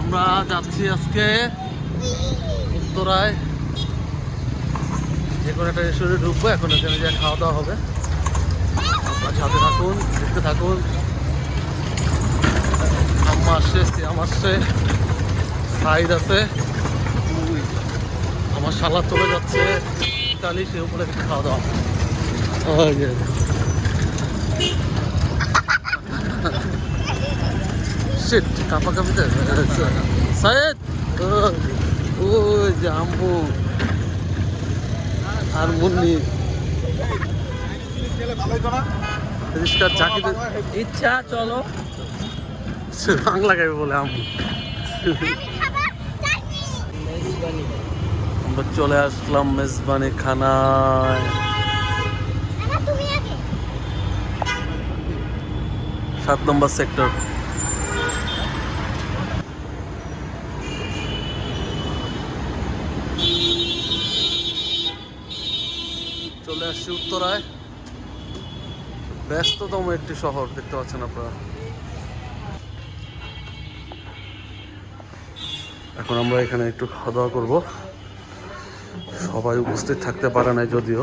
আমরা যাচ্ছি আজকে উত্তরায়। যে কোনো একটা রেস্টুরেন্টে ঢুকবো, এখন এখানে যা খাওয়া দাওয়া হবে। আপনার সাথে থাকুন, দেখতে থাকুন। আম্মা আসছে সিয়াম আসছে সাইড আছে। আমার শালা চলে যাচ্ছে ইতালি সে উপরে খাওয়া দাওয়া ওই যে আম্বু। আর মুন্নি। রিস্কার ইচ্ছা চলো। বাংলা গাইবে বলে আম্বু। আমরা চলে আসলাম মেজবানি খানায়। সাত নম্বর সেক্টর চলে আসছি উত্তরায়। ব্যস্ততম একটি শহর, দেখতে পাচ্ছেন আপনারা। এখন আমরা এখানে একটু খাওয়া দাওয়া করব। সবাই উপস্থিত থাকতে পারে নাই যদিও।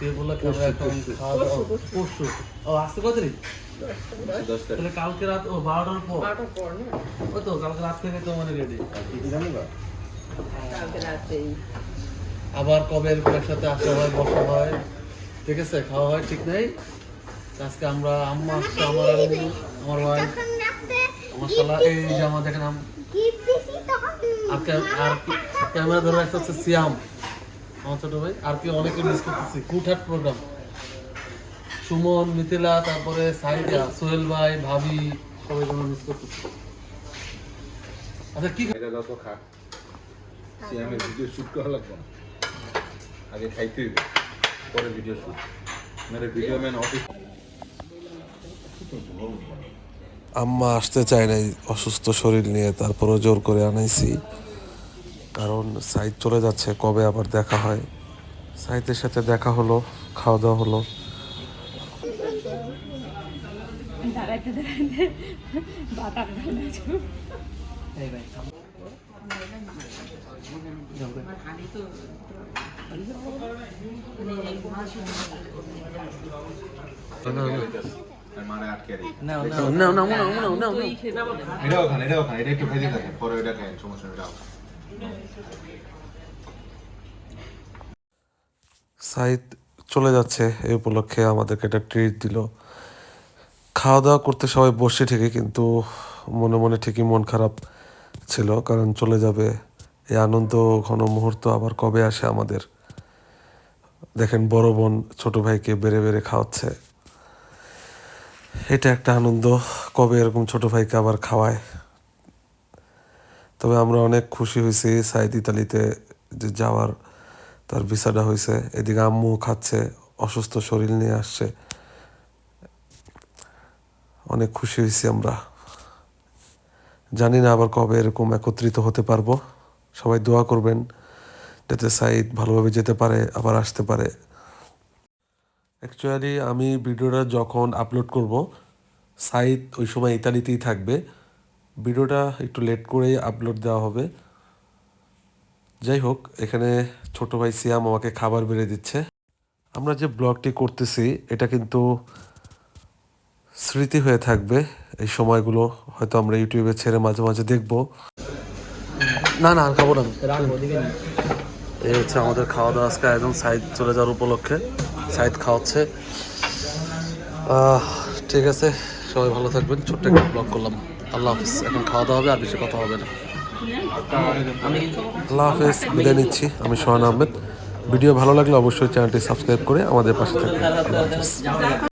খাবে এখন খাওয়া দাওয়া পরশু ও কত তাহলে কালকে রাত ও বারোটার পর। তো কালকে রাত থেকে তো মানে রেডি আবার কবে এরকম একসাথে আসা হয় বসা হয়? ঠিক আছে খাওয়া হয় ঠিক নেই? আজকে আমরা আম্মা আসছে আমার আমার ভাই। আমার শালা এই যে আমার দেখেন আর ক্যামেরা ধরে রাখতে হচ্ছে সিয়াম। আমার ছোট ভাই আর কি অনেকে মিস করতেছি। প্রোগ্রাম সুমন মিথিলা তারপরে সাইদা সোহেল ভাই ভাবি সবাই জন্য মিস করতেছি। আচ্ছা কি এটা দাও খা। সিএমের ভিডিও শুট করা লাগবে না। আগে খাইতে হবে পরে ভিডিও শুট মেরে ভিডিও ম্যান অফিস আম্মা আসতে চায় নাই অসুস্থ শরীর নিয়ে তারপরও জোর করে আনাইছি। কারণ সাইদ চলে যাচ্ছে কবে আবার দেখা হয়? সাইদের সাথে দেখা হলো খাওয়া দাওয়া হলো। দাঁড়াইতে দাঁড়াইতে বাতার ঢালাছো মানে আটকে রে না না না না না না। এটাও খান এটাও খান এটা একটু খাইতে থাকেন সাইদ চলে যাচ্ছে এই উপলক্ষে, আমাদেরকে একটা ট্রিট দিল। খাওয়া দাওয়া করতে সবাই বসে ঠিকই, কিন্তু মনে মনে ঠিকই মন খারাপ ছিল, কারণ চলে যাবে। এই আনন্দ ঘন মুহূর্ত আবার কবে আসে আমাদের? দেখেন, বড় বোন ছোট ভাইকে বেড়ে বেড়ে খাওয়াচ্ছে। এটা একটা আনন্দ, কবে এরকম ছোট ভাইকে আবার খাওয়ায়? তবে আমরা অনেক খুশি হয়েছি, সাইদ ইতালিতে যে যাওয়ার তার ভিসাটা হয়েছে। এদিকে আম্মু খাচ্ছে, অসুস্থ শরীর নিয়ে আসছে। অনেক খুশি হয়েছি আমরা। জানি না আবার কবে এরকম একত্রিত হতে পারব। সবাই দোয়া করবেন যাতে সাইদ ভালোভাবে যেতে পারে, আবার আসতে পারে। অ্যাকচুয়ালি আমি ভিডিওটা যখন আপলোড করব, সাইদ ওই সময় ইতালিতেই থাকবে। ভিডিওটা একটু লেট করেই আপলোড দেওয়া হবে। যাই হোক এখানে ছোট ভাই সিয়াম আমাকে খাবার বেড়ে দিচ্ছে। আমরা যে ব্লগটি করতেছি এটা কিন্তু স্মৃতি হয়ে থাকবে। এই সময়গুলো হয়তো আমরা ইউটিউবে ছেড়ে মাঝে মাঝে দেখব। না না আর খাব না। এই হচ্ছে আমাদের খাওয়া দাওয়া আজকে একদম সাইড চলে যাওয়ার উপলক্ষে। সাইদ খাওয়াচ্ছে। আহ, ঠিক আছে সবাই ভালো থাকবেন। ছোট্ট একটা ব্লগ করলাম। আল্লাহ হাফিজ, এখন খাওয়া দাওয়া হবে, আর বেশি কথা হবে না। আল্লাহ হাফেজ, বিদায় নিচ্ছি, আমি সোহান আহমেদ। ভিডিও ভালো লাগলে অবশ্যই চ্যানেলটি সাবস্ক্রাইব করে আমাদের পাশে থাকবেন। আল্লাহ হাফেজ।